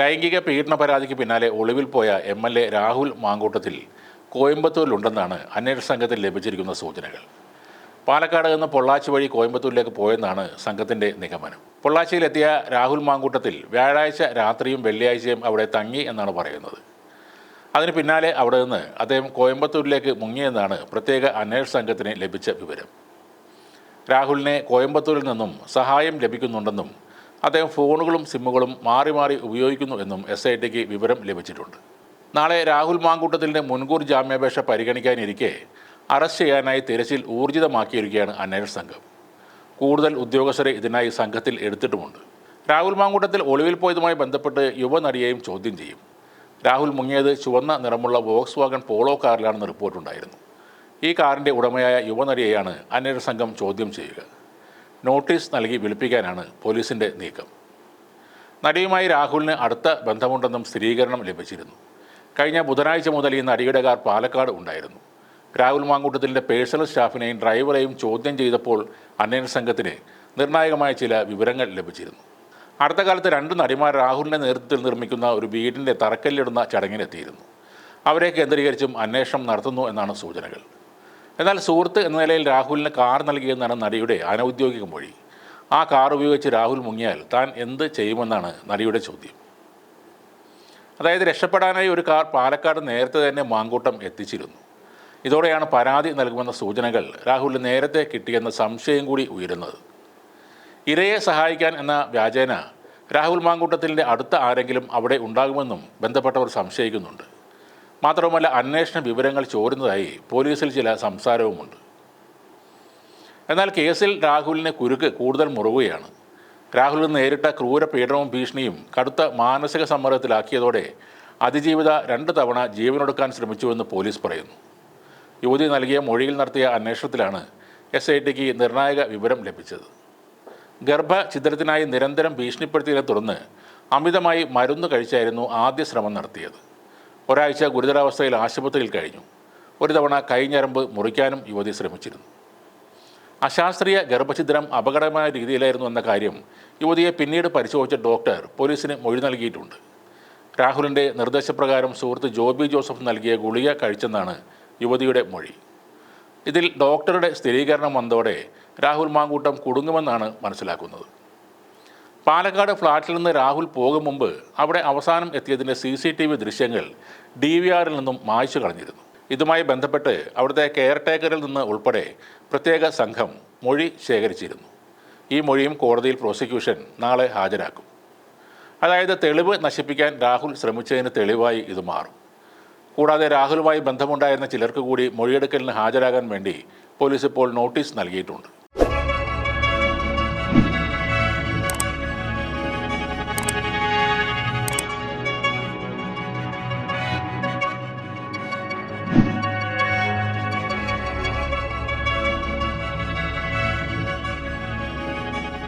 ലൈംഗിക പീഡന പരാതിക്ക് പിന്നാലെ ഒളിവിൽ പോയ M L A Rahul Mamkootathil കോയമ്പത്തൂരിലുണ്ടെന്നാണ് അന്വേഷണ സംഘത്തിൽ ലഭിച്ചിരിക്കുന്ന സൂചനകൾ. പാലക്കാട് നിന്ന് പൊള്ളാച്ചി വഴി കോയമ്പത്തൂരിലേക്ക് പോയെന്നാണ് സംഘത്തിന്റെ നിഗമനം. പൊള്ളാച്ചിയിലെത്തിയ രാഹുൽ മാങ്കൂട്ടത്തിൽ വ്യാഴാഴ്ച രാത്രിയും വെള്ളിയാഴ്ചയും അവിടെ തങ്ങി എന്നാണ് പറയുന്നത്. അതിന് പിന്നാലെ അവിടെ നിന്ന് അദ്ദേഹം കോയമ്പത്തൂരിലേക്ക് മുങ്ങിയെന്നാണ് പ്രത്യേക അന്വേഷണ സംഘത്തിന് ലഭിച്ച വിവരം. രാഹുലിനെ കോയമ്പത്തൂരിൽ നിന്നും സഹായം ലഭിക്കുന്നുണ്ടെന്നും അദ്ദേഹം ഫോണുകളും സിമ്മുകളും മാറി മാറി ഉപയോഗിക്കുന്നു എന്നും എസ് ഐ ടിക്ക് വിവരം ലഭിച്ചിട്ടുണ്ട്. നാളെ രാഹുൽ മാങ്കൂട്ടത്തിന്റെ മുൻകൂർ ജാമ്യാപേക്ഷ പരിഗണിക്കാനിരിക്കെ അറസ്റ്റ് ചെയ്യാനായി തിരച്ചിൽ ഊർജിതമാക്കിയിരിക്കുകയാണ് അന്വേഷണ സംഘം. കൂടുതൽ ഉദ്യോഗസ്ഥരെ ഇതിനായി സംഘത്തിൽ എടുത്തിട്ടുമുണ്ട്. രാഹുൽ മാങ്കൂട്ടത്തിൽ ഒളിവിൽ പോയതുമായി ബന്ധപ്പെട്ട് യുവനടിയെയും ചോദ്യം ചെയ്യും. രാഹുൽ മുങ്ങിയത് ചുവന്ന നിറമുള്ള വോക്സ് വാഗൺ പോളോ കാറിലാണെന്ന് റിപ്പോർട്ടുണ്ടായിരുന്നു. ഈ കാറിന്റെ ഉടമയായ യുവനടിയെയാണ് അന്വേഷണ സംഘം ചോദ്യം ചെയ്യുക. നോട്ടീസ് നൽകി വിളിപ്പിക്കാനാണ് പോലീസിന്റെ നീക്കം. നടിയുമായി രാഹുലിന് അടുത്ത ബന്ധമുണ്ടെന്നും സ്ഥിരീകരണം ലഭിച്ചിരുന്നു. കഴിഞ്ഞ ബുധനാഴ്ച മുതൽ ഈ നടിയുടെ കാർ പാലക്കാട് ഉണ്ടായിരുന്നു. രാഹുൽ മാങ്കൂട്ടത്തിന്റെ പേഴ്സണൽ സ്റ്റാഫിനെയും ഡ്രൈവറെയും ചോദ്യം ചെയ്തപ്പോൾ അന്വേഷണ സംഘത്തിന് നിർണായകമായ ചില വിവരങ്ങൾ ലഭിച്ചിരുന്നു. അടുത്ത കാലത്ത് രണ്ട് നടിമാർ രാഹുലിന്റെ നേതൃത്വത്തിൽ നിർമ്മിക്കുന്ന ഒരു വീടിന്റെ തറക്കല്ലിടുന്ന ചടങ്ങിനെത്തിയിരുന്നു. അവരെ കേന്ദ്രീകരിച്ചും അന്വേഷണം നടത്തുന്നു എന്നാണ് സൂചനകൾ. എന്നാൽ സുഹൃത്ത് എന്ന നിലയിൽ രാഹുലിന് കാർ നൽകിയെന്നാണ് നടിയുടെ അനൗദ്യോഗിക മൊഴി. ആ കാർ ഉപയോഗിച്ച് രാഹുൽ മുങ്ങിയാൽ താൻ എന്ത് ചെയ്യുമെന്നാണ് നടിയുടെ ചോദ്യം. അതായത് രക്ഷപ്പെടാനായി ഒരു കാർ പാലക്കാട് നേരത്തെ തന്നെ മാങ്കൂട്ടം എത്തിച്ചിരുന്നു. ഇതോടെയാണ് പരാതി നൽകുമെന്ന സൂചനകൾ രാഹുലിന് നേരത്തെ കിട്ടിയെന്ന സംശയം കൂടി ഉയരുന്നത്. ഇരയെ സഹായിക്കാൻ എന്ന വ്യാജേന രാഹുൽ മാങ്കൂട്ടത്തിന്റെ അടുത്ത ആരെങ്കിലും അവിടെ ഉണ്ടാകുമെന്നും ബന്ധപ്പെട്ടവർ സംശയിക്കുന്നുണ്ട്. മാത്രവുമല്ല അന്വേഷണ വിവരങ്ങൾ ചോരുന്നതായി പോലീസിൽ ചില സംസാരവുമുണ്ട്. എന്നാൽ കേസിൽ രാഹുലിനെ കുരുക്ക് കൂടുതൽ മുറുകുകയാണ്. രാഹുലിന് നേരിട്ട ക്രൂര പീഡനവും ഭീഷണിയും കടുത്ത മാനസിക സമ്മർദ്ദത്തിലാക്കിയതോടെ അതിജീവിത രണ്ട് തവണ ജീവനൊടുക്കാൻ ശ്രമിച്ചുവെന്ന് പോലീസ് പറയുന്നു. യുവതി നൽകിയ മൊഴിയിൽ നടത്തിയ അന്വേഷണത്തിലാണ് എസ് ഐ ടിക്ക് നിർണായക വിവരം ലഭിച്ചത്. ഗർഭഛിദ്രത്തിനായി നിരന്തരം ഭീഷണിപ്പെടുത്തിയതിനെ തുടർന്ന് അമിതമായി മരുന്ന് കഴിച്ചായിരുന്നു ആദ്യ ശ്രമം നടത്തിയത്. ഒരാഴ്ച ഗുരുതരാവസ്ഥയിൽ ആശുപത്രിയിൽ കഴിഞ്ഞു. ഒരു തവണ കൈഞ്ഞരമ്പ് മുറിക്കാനും യുവതി ശ്രമിച്ചിരുന്നു. അശാസ്ത്രീയ ഗർഭഛിദ്രം അപകടമായ രീതിയിലായിരുന്നു എന്ന കാര്യം യുവതിയെ പിന്നീട് പരിശോധിച്ച ഡോക്ടർ പോലീസിന് മൊഴി നൽകിയിട്ടുണ്ട്. രാഹുലിന്റെ നിർദ്ദേശപ്രകാരം സുഹൃത്ത് ജോബി ജോസഫ് നൽകിയ ഗുളിക കഴിച്ചെന്നാണ് യുവതിയുടെ മൊഴി. ഇതിൽ ഡോക്ടറുടെ സ്ഥിരീകരണം വന്നതോടെ രാഹുൽ മാങ്കൂട്ടം കുടുങ്ങുമെന്നാണ് മനസ്സിലാക്കുന്നത്. പാലക്കാട് ഫ്ളാറ്റിൽ നിന്ന് രാഹുൽ പോകും മുമ്പ് അവിടെ അവസാനം എത്തിയതിന്റെ സി സി ടി വി ദൃശ്യങ്ങൾ ഡി വി ആറിൽ നിന്നും മായ്ച്ചു കളഞ്ഞിരുന്നു. ഇതുമായി ബന്ധപ്പെട്ട് അവിടുത്തെ കെയർ ടേക്കറിൽ നിന്ന് ഉൾപ്പെടെ പ്രത്യേക സംഘം മൊഴി ശേഖരിച്ചിരുന്നു. ഈ മൊഴിയും കോടതിയിൽ പ്രോസിക്യൂഷൻ നാളെ ഹാജരാക്കും. അതായത് തെളിവ് നശിപ്പിക്കാൻ രാഹുൽ ശ്രമിച്ചതിന് തെളിവായി ഇത് മാറും. കൂടാതെ രാഹുലുമായി ബന്ധമുണ്ടായിരുന്ന ചിലർക്ക് കൂടി മൊഴിയെടുക്കലിന് ഹാജരാകാൻ വേണ്ടി പോലീസ് ഇപ്പോൾ നോട്ടീസ് നൽകിയിട്ടുണ്ട്.